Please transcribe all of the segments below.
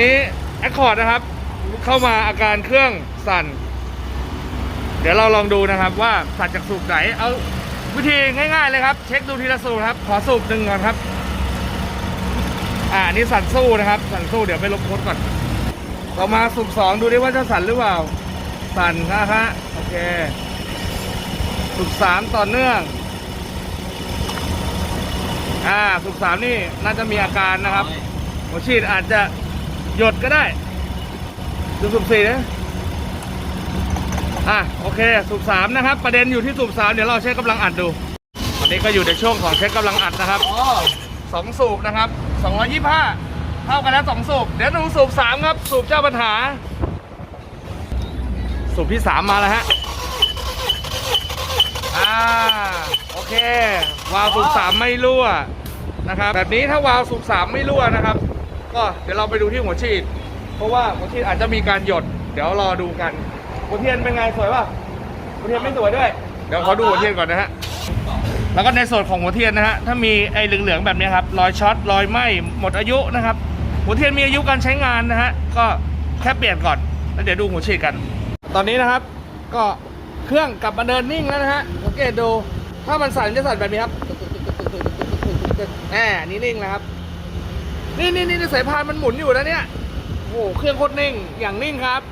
นี้แอคคอร์ดนะครับ เข้ามาอาการเครื่องสั่น เดี๋ยวเราลองดูนะครับว่าสั่นจากสูบไหน เอาวิธีง่าย ๆ เลยครับ เช็คดูทีละสูบครับ ขอสูบหนึ่งก่อนครับ อ่านนี่สั่นสู้นะครับ สั่นสู้เดี๋ยวไปลบโค้ดก่อน ต่อมาสูบสองดูดิว่าจะสั่นหรือเปล่า สั่นนะฮะโอเค สูบสามต่อเนื่อง อ่าสูบสามนี่น่าจะมีอาการนะครับหัวฉีดอาจจะ หยดก็ได้ดูสูบสี่นะอะโอเคสูบสามนะครับ ประเด็นอยู่ที่สูบสามเดี๋ยวเราเช็คกำลังอัดดูวันนี้ก็อยู่ในช่วงของเช็คกำลังอัดนะครับสองสูบนะครับสองร้อยยี่ห้าเท่ากันแล้วสองสูบเดี๋ยวดูสูบสามครับ สูบเจ้าปัญหา สูบที่สามมาแล้วฮะอ่าโอเควาล์วสูบสามไม่รั่วนะครับ แบบนี้ถ้าวาล์วสูบสามไม่รั่วนะครับ ก็เดี๋ยวเราไปดูที่หัวฉีด เพราะว่าหัวฉีดอาจจะมีการหยด เดี๋ยวรอดูกัน หัวเทียนเป็นไงสวยป่ะ หัวเทียนไม่สวยด้วย เดี๋ยวเขาดูหัวเทียนก่อนนะฮะ แล้วก็ในส่วนของหัวเทียนนะฮะ ถ้ามีไอ้เหลืองๆแบบนี้ครับ รอยช็อต รอยไหม้ หมดอายุนะครับ หัวเทียนมีอายุการใช้งานนะฮะ ก็แค่เปลี่ยนก่อน แล้วเดี๋ยวดูหัวฉีดกัน ตอนนี้นะครับ ก็เครื่องกลับมาเดินนิ่งแล้วนะฮะ สังเกตดู ถ้ามันสั่นจะสั่นแบบนี้ครับแหมนี่นิ่งนะครับ นี่นี่นี่สายพานมันหมุนอยู่นะเนี่ยโอ้โหเครื่องโคตรนิ่งอย่างนิ่งครับ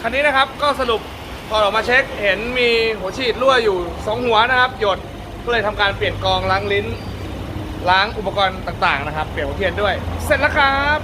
คันนี้นะครับก็สรุปพอออกมาเช็คเห็นมีหัวฉีดรั่วอยู่ 2 หัวนะครับ หยดก็เลยทำการเปลี่ยนกองล้างลิ้น ล้างอุปกรณ์ต่างๆนะครับ เปลี่ยนหัวเทียนด้วย เสร็จแล้วครับ